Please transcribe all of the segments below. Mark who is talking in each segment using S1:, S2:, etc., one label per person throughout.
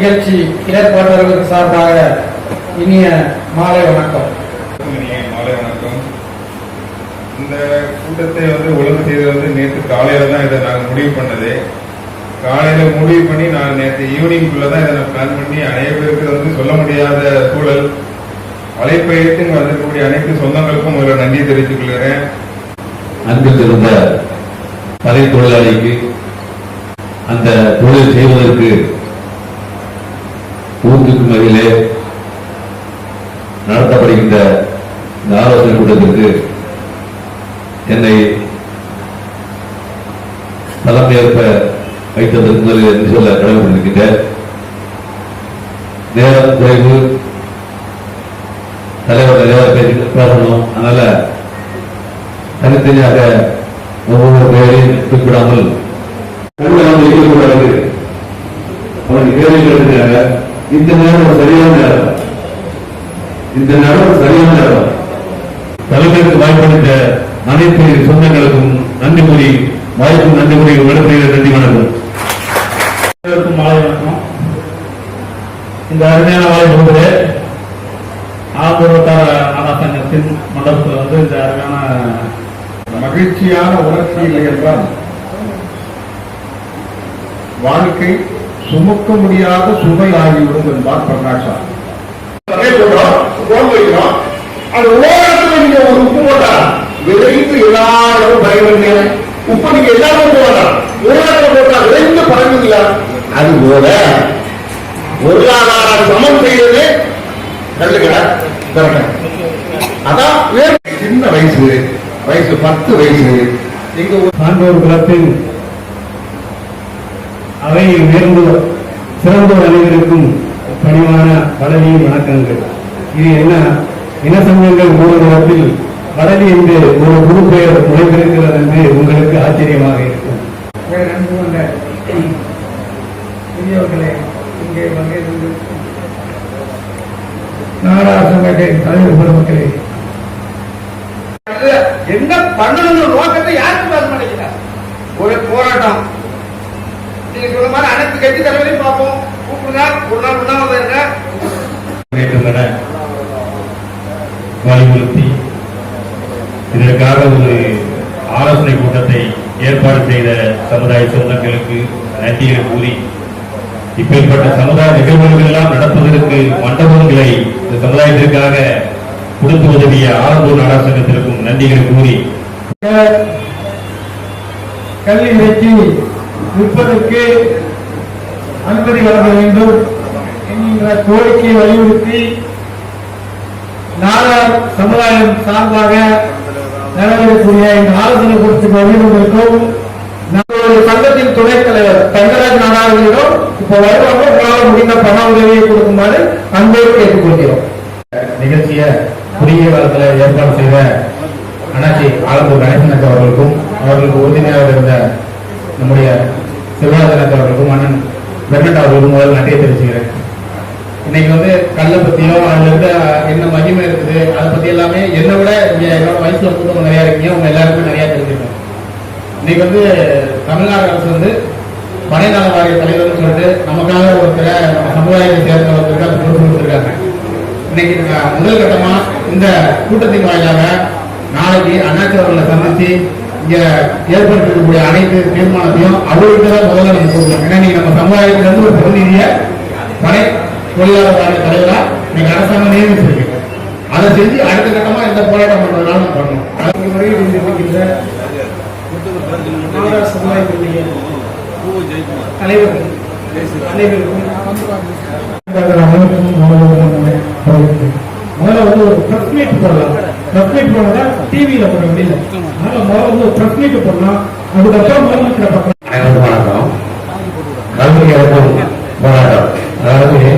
S1: நிகழ்ச்சி ஏற்பாட்டாளர்களுக்கு சார்பாக இனிய மாலை வணக்கம்.
S2: இனிய மாலை வணக்கம். இந்த கூட்டத்தை வந்து ஒழுங்கு செய்தது வந்து நேற்று காலையில தான் இதை நாங்கள் முடிவு பண்ணது. காலையில முடிவு பண்ணி நான் நேற்று ஈவினிங்குள்ள தான் இதை நான் பிளான் பண்ணி அனைவருக்கு வந்து சொல்ல முடியாத சூழல் அழைப்பை ஏற்று வந்திருக்கக்கூடிய அனைத்து சொந்தங்களுக்கும் முதல்ல நன்றி தெரிவித்துக் கொள்கிறேன்.
S3: அன்பில் இருந்த தலை தொழிலாளிக்கு அந்த தொழில் செய்வதற்கு ஊக்குவிக்கும் வகையிலே நடத்தப்படுகின்ற இந்த ஆலோசனை கூட்டத்திற்கு என்னை தலைமையேற்ப வைத்ததற்கு முதலில் என்று சொல்ல கடமைப்பட்டிருக்கின்றேன். நேரம் குறைவு. தலைவர் நிறைய பேசி பேசணும். அதனால தனித்தனியாக ஒவ்வொரு பெயரையும் குறிப்பிடாமல் கண்கள் இருக்கக்கூடாது அவனுக்கு கேள்வி கேட்கிறாங்க இந்த நேரம் ஒரு சரியான நேரம் இந்த நேரம் ஒரு சரியான நேரம் தலைமைக்கு வாய்ப்பளித்த அனைத்து சொந்தங்களுக்கும் நன்றி கூறி வாய்ப்பு நன்றி கூறி விடப்படுகிற நன்றி வணக்கம்.
S1: மாலை வணக்கம். இந்த அருமையான வாய்ப்பு ஆதரவத்தார ஆனா சங்கத்தின் மண்டபத்தில் வந்து இந்த அருமையான
S2: மகிழ்ச்சியான உணர்ச்சி இல்லை என்றால் வாழ்க்கை சுமக்க முடியாத சுமை ஆகிவிடும் என்பார் பிரகாஷா
S4: அது ஓரத்துல நீங்க ஒரு உப்பு போட்டா விரைந்து எல்லாரும் பயன்படுங்க உப்பு நீங்க எல்லாரும் போட்டா ஓரத்துல போட்டா விரைந்து பறக்குதுல அது போல பொருளாதார சமம் செய்யறது திறக்க அதான் சின்ன வயசு வயசு பத்து வயசு. எங்க
S1: சான்றோர் குலத்தின் அவையை உயர்ந்தோர் சிறந்தோர் அனைவருக்கும் பணிவான பதவி வணக்கங்கள். இது என்ன இனசங்கங்கள் ஊடகத்தில் வடலி என்று ஒரு குழு பெயர் நுழைந்திருக்கிறது என்று உங்களுக்கு ஆச்சரியமாக இருக்கும். அன்பு கொண்ட பெரியவர்களே இங்கே வருகை தந்திருக்கும் தலைவர் பெருமக்களே
S4: என்ன பண்ணணும் நோக்கத்தை யாருக்கு பேச மாட்டேங்கிறார் ஒரு போராட்டம். நீங்க சொன்ன மாதிரி அனைத்து கட்சி தலைவரையும் பார்ப்போம். கூப்பிடுங்க. ஒரு நாள் உண்ணாம இருங்க.
S3: இருக்கின்றன வலியுறுத்தி இதற்காக ஒரு ஆலோசனை கூட்டத்தை ஏற்பாடு செய்த சமுதாய சொந்தங்களுக்கு நன்றியை கூறி இப்பேற்பட்ட சமுதாய நிகழ்வுகள் எல்லாம் நடப்பதற்கு மண்டபங்களை இந்த சமுதாயத்திற்காக கொடுத்து உதவிய ஆரம்பூர் நாடா சங்கத்திற்கும் நன்றிகளை கூறி.
S1: கல்வி வைத்து விற்பதற்கு அனுமதி வழங்க வேண்டும் என்கின்ற கோரிக்கையை வலியுறுத்தி நாடார் சமுதாயம் சார்பாக நடைபெறக்கூடிய இந்த ஆலோசனை குறித்து வருவதற்கும் நம்மளுடைய சங்கத்தின் துணைத் தலைவர் தங்கராஜ் நாடார்களிடம் இப்போ வருவாங்க உங்களால் முடிந்த பண உதவியை கொடுக்குமாறு அன்போடு கேட்டுக்கொள்கிறோம்.
S3: நிகழ்ச்சியை குறுகிய காலத்தில் ஏற்பாடு செய்த அண்ணாச்சி ஆலம்பூர் கணேசன் அவர்களுக்கும் அவர்களுக்கு உறுதுணையாக இருந்த நம்முடைய சிவராஜன் அவர்களுக்கும் அண்ணன் பெர்னட் அவர்களுக்கும் முதல் நன்றியை தெரிவிச்சுக்கிறேன். இன்னைக்கு வந்து கல்லை பத்தியோ அதுல இருந்த என்ன மகிமை இருக்குது அதை பத்தி எல்லாமே என்னை விட இங்க என்னோட வயசுல கூட்டவங்க நிறைய இருக்கீங்க உங்க எல்லாருக்கும் நிறைய தெரிஞ்சிருக்கும் இன்னைக்கு வந்து தமிழ்நாடு அரசு வந்து படைநல வாரிய தலைவர்னு சொல்லிட்டு நமக்காக ஒருத்தரை நம்ம சமுதாயத்தை சேர்ந்த ஒருத்தருக்கு அந்த பொறுப்பு கொடுத்துருக்காங்க. இன்னைக்கு முதல் கட்டமா இந்த கூட்டத்தின் வாயிலாக நாளைக்கு அண்ணாச்சி அவர்களை சந்திச்சு இங்க ஏற்படுத்தக்கூடிய அனைத்து தீர்மானத்தையும் அவர்கிட்ட தான் முதல்ல நம்ம கொடுக்கணும். ஏன்னா நீங்க நம்ம சமுதாயத்துல இருந்து ஒரு பிரதிநிதிய படை தொழிலாளர்களான வாரிய தலைவரா நீங்க அரசாங்கம் நியமிச்சிருக்கு அதை செஞ்சு அடுத்த கட்டமா இந்த போராட்டம் பண்றதுனால நம்ம பண்ணணும். அதுக்கு முறையில் இருக்கின்ற
S1: நாடார் சமுதாயத்தினுடைய தலைவர்கள் அனைவருக்கும் முதல்ல வந்து ஒரு பிரஸ் மீட் போடலாம். பிரஸ் மீட் போனதா டிவியில போட முடியல. அதனால முதல்ல வந்து ஒரு பிரஸ் மீட் போடலாம். அதுக்கப்புறம் முதலமைச்சர்
S3: வணக்கம். கல்வி இறக்கும் போராட்டம். அதாவது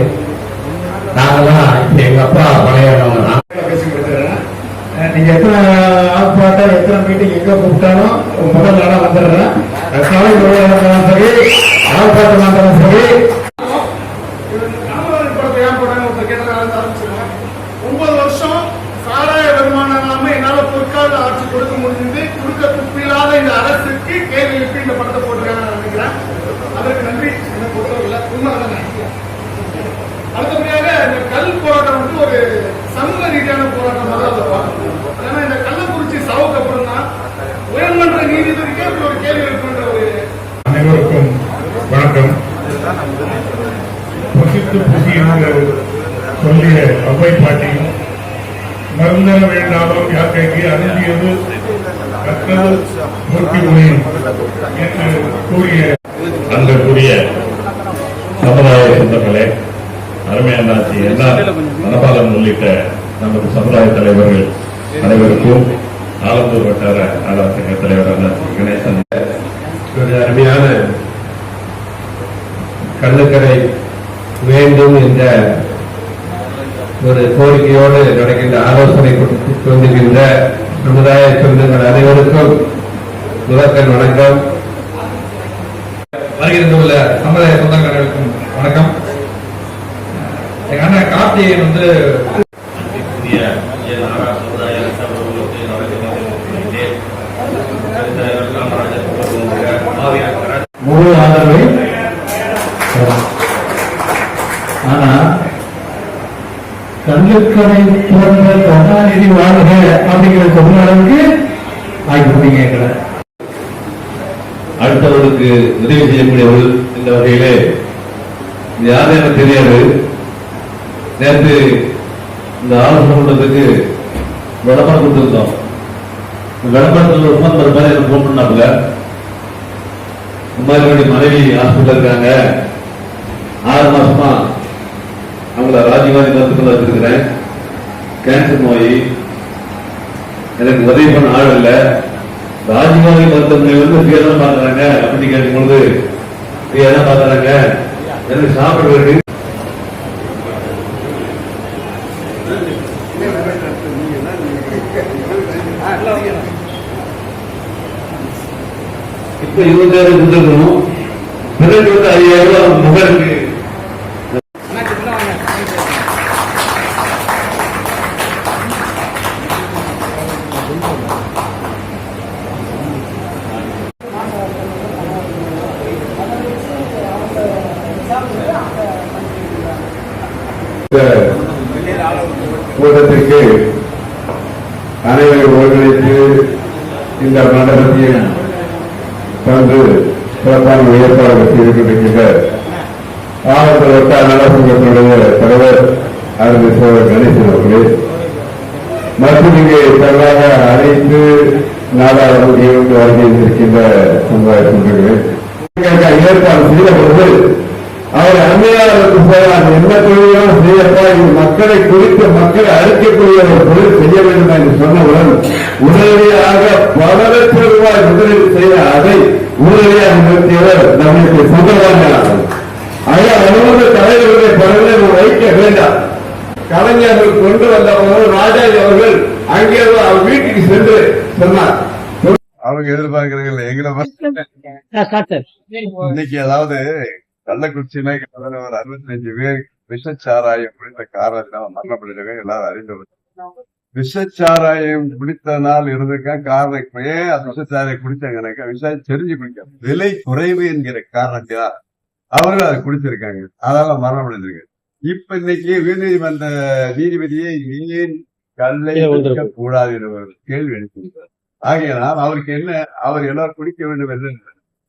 S3: நாங்கெல்லாம் இப்ப எங்க அப்பா பழையவங்க
S1: நீங்க எத்தனை ஆர்ப்பாட்டம் எத்தனை
S3: மீட்டிங் எங்க கூப்பிட்டாலும் முதல் நாளா வந்துடுறேன். காலை சரி ஆர்ப்பாட்டமாக இருந்தாலும் சரி.
S5: காமராஜர் படத்தை ஏன் போட்டாங்க ஒருத்தர் கேட்டதால இருந்து ஆரம்பிச்சிருக்கேன். ஒன்பது வருஷம் சாராய வருமானம் இல்லாம என்னால ஆட்சி கொடுக்க முடிஞ்சது கொடுக்க துப்பில்லாத இந்த அரசுக்கு கேள்வி எழுப்பி இந்த படத்தை போட்டிருக்காங்க நினைக்கிறேன். அதற்கு நன்றி. என்ன பொறுத்தவரை நினைக்கிறேன். அடுத்தபடியாக இந்த கல் போராட்டம் வந்து ஒரு சமூக ரீதியான போராட்டமாக அதை பார்க்கணும் ஏன்னா இந்த கள்ளக்குறிச்சி சாவுக்கு அப்புறம் தான் உயர்மன்ற நீதிபதிக்கே இப்படி ஒரு கேள்வி எழுப்புன்ற ஒரு
S6: அனைவருக்கும் வணக்கம் பசித்து புசி என்று சொல்லிய அவ்வை பாட்டியும் மருந்தர வேண்டாலும் யாக்கைக்கு அருந்தியது கற்றது மூர்த்தி முடியும் என்று கூறிய
S7: அன்புக்குரிய சமுதாய சொந்தங்களே அருமையானாச்சி என்ன மனபாலன் உள்ளிட்ட நமது சமுதாய தலைவர்கள் அனைவருக்கும் ஆலந்தூர் வட்டார ஆளுநர் சங்க தலைவர் அண்ணாச்சி கணேசன்.
S1: ஒரு அருமையான கள்ளுக்கடை வேண்டும் என்ற ஒரு கோரிக்கையோடு நடக்கின்ற ஆலோசனை கொடுத்துக் கொண்டிருக்கின்ற சமுதாய சொந்தங்கள் அனைவருக்கும் முதற்கண் வணக்கம்.
S3: வருகின்ற சமுதாய சொந்தங்களுக்கும் வணக்கம். எங்க அண்ணன் கார்த்திகேயன் வந்து
S1: கல்லுக்கடை போன்ற கருணாநிதி வாழ்க அப்படிங்கிற சொன்ன அளவுக்கு ஆகிவிட்டீங்க எங்களை.
S7: அடுத்தவருக்கு உதவி செய்யக்கூடியவர்கள் இந்த வகையிலே. இது யாரும் எனக்கு தெரியாது. நேற்று இந்த ஆலோசனை கூட்டத்துக்கு விளம்பரம் கொடுத்திருந்தோம். இந்த விளம்பரத்தில் ஒரு ஃபோன் மாதிரி எனக்கு ஃபோன் பண்ணாப்புல. இந்த மாதிரி மனைவி ஹாஸ்பிட்டல் இருக்காங்க. ஆறு மாசமா அவங்கள ராஜீவ்காந்தி மருத்துவத்தில் வச்சிருக்கிறேன் கேன்சர் நோய் எனக்கு உதவி பண்ண ஆள் இல்லை. ராஜீவ்காந்தி மருத்துவமனை வந்து ஃப்ரீயா தான் பாக்குறாங்க அப்படின்னு கேட்கும்போது ஃப்ரீயா தான் பாக்குறாங்க எனக்கு சாப்பிட இப்ப இருபத்தாயிரம் கொடுத்துருக்கணும். பிறகு வந்து ஐயாயிரம் ரூபாய் மகனுக்கு
S1: கூட்டத்திற்கு அனைவரும் ஒருங்கிணைத்து இந்த மண்டபத்தையும் தந்து சிறப்பான ஏற்பாடு செய்திருக்கின்ற ஆவணத்தில் வட்ட நலசங்கத்தினுடைய தலைவர் அருமை சோழர் கணேசன் அவர்களே மற்றும் இங்கே தருவாக அனைத்து நாடாளுமன்ற வருகை இருக்கின்ற சமுதாய ஏற்பாடு செய்த பொழுது அவர் அருமையாளருக்கு போகிறார் என்ன தொழிலும் செய்யப்பா? இது மக்களை குறித்து மக்களை அழிக்கக்கூடிய ஒரு தொழில் செய்ய வேண்டும் என்று சொன்னவுடன் உடனடியாக பல லட்சம் ரூபாய் முதலீடு செய்த அதை உடனடியாக நிறுத்தியவர் நம்முடைய சுந்தரவாணியாளர் ஆக அனுமதி தலைவர்களை பலனை வைக்க வேண்டாம். கலைஞர்கள் கொண்டு வந்தவர்கள் ராஜாஜி அவர்கள் அங்கே அவர் வீட்டுக்கு சென்று சொன்னார்.
S8: அவங்க எதிர்பார்க்கறதில்ல எங்களை இன்னைக்கு அதாவது கள்ளக்குறிச்சியில கிட்டத்தட்ட ஒரு அறுபத்தஞ்சு பேர் விஷச்சாராயம் குடித்த காரணத்தினால மரணப்பட்டிருக்காங்க எல்லாரும் அறிந்தவர் விஷச்சாராயம் குடித்தனால் இருந்திருக்க? காரணம் ஏன் அந்த விஷச்சாராயம் குடிச்சாங்கன்னாக்கா விஷயம் தெரிஞ்சு குடிக்க விலை குறைவு என்கிற காரணத்தினால் அவர்கள் அதை குடிச்சிருக்காங்க அதனால மரணமடைந்திருக்கு இப்ப இன்னைக்கு உயர்நீதிமன்ற நீதிபதியை ஏன் கல்லை குடிக்க கூடாது என்ற ஒரு கேள்வி எழுப்பியிருக்கார் ஆகையினால் அவருக்கு என்ன அவர் எல்லாரும் குடிக்க வேண்டும் என்று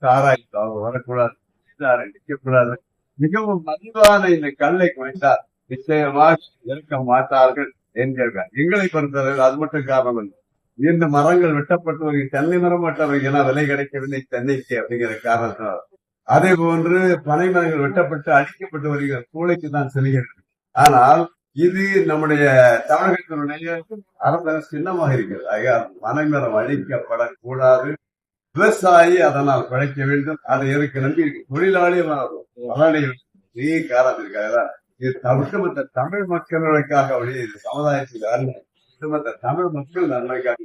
S8: சாராய் அவர் வரக்கூடாது. சாராய் நிற்கக்கூடாது மிகவும் மலிவான இந்த கல்லை குறைத்தார் நிச்சயமாக இருக்க மாட்டார்கள் என்கிறார். எங்களை பொறுத்தவரை அது மட்டும் காரணம் இல்லை. இந்த மரங்கள் வெட்டப்பட்டவர்கள் தென்னை மரம் வெட்டவர்கள் ஏன்னா விலை கிடைக்கவில்லை. தென்னைக்கு அப்படிங்கிற காரணத்தினால் அதே போன்று பனை மரங்கள் வெட்டப்பட்டு அழிக்கப்பட்டு வருகிற சூளைக்கு தான் செல்கிறது. ஆனால் இது நம்முடைய தமிழகத்தினுடைய அரச சின்னமாக இருக்கிறது. ஐயா மனைமரம் அழிக்கப்படக்கூடாது. விவசாயி அதனால் பிழைக்க வேண்டும். அதை இருக்க நம்பி தொழிலாளியும் அதானிகள் காரணத்திற்காக ஒட்டுமொத்த தமிழ் மக்களுக்காக வழி சமுதாயத்தில் அல்ல ஒட்டுமொத்த தமிழ் மக்கள் நன்மைக்காக